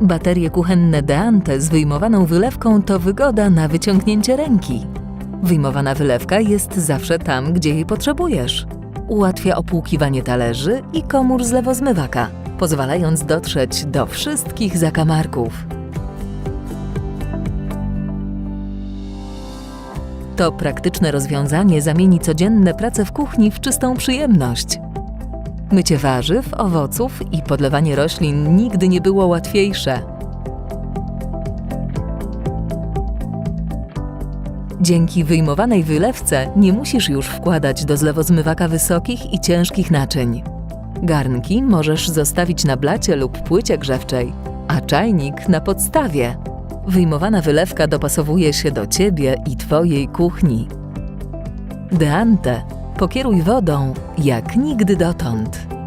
Baterie kuchenne Deante z wyjmowaną wylewką to wygoda na wyciągnięcie ręki. Wyjmowana wylewka jest zawsze tam, gdzie jej potrzebujesz. Ułatwia opłukiwanie talerzy i komór z lewozmywaka, pozwalając dotrzeć do wszystkich zakamarków. To praktyczne rozwiązanie zamieni codzienne prace w kuchni w czystą przyjemność. Mycie warzyw, owoców i podlewanie roślin nigdy nie było łatwiejsze. Dzięki wyjmowanej wylewce nie musisz już wkładać do zlewozmywaka wysokich i ciężkich naczyń. Garnki możesz zostawić na blacie lub płycie grzewczej, a czajnik na podstawie. Wyjmowana wylewka dopasowuje się do Ciebie i Twojej kuchni. Deante. Pokieruj wodą jak nigdy dotąd.